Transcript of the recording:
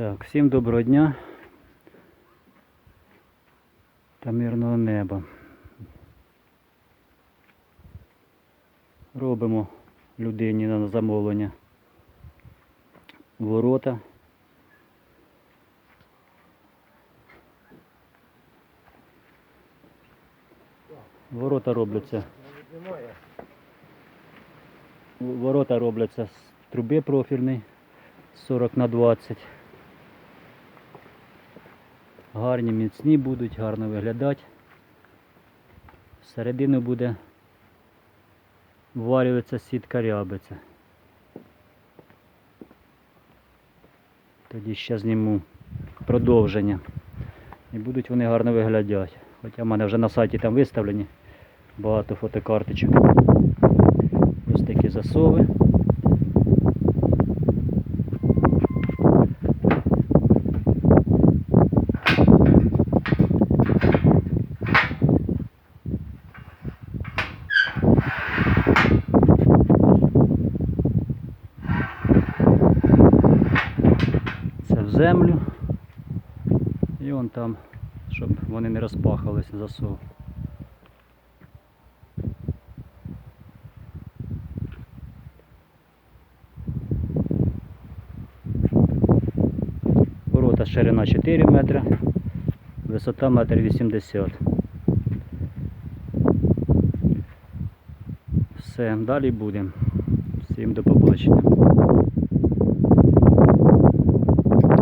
Так, всім доброго дня та мирного неба. Робимо людині на замовлення ворота. Ворота робляться. Ворота робляться з труби профільної 40 на 20. Гарні, міцні будуть, гарно виглядати. Всередину буде вварюватися сітка рябиця. Тоді ще зніму продовження. І будуть вони гарно виглядати. Хоча в мене вже на сайті там виставлені багато фотокарточок. Ось такі засови. Землю. І вон там, щоб вони не розпахалися засов. Ворота ширина 4 метри, висота 1,80 м. Все, далі будемо. Всім до побачення.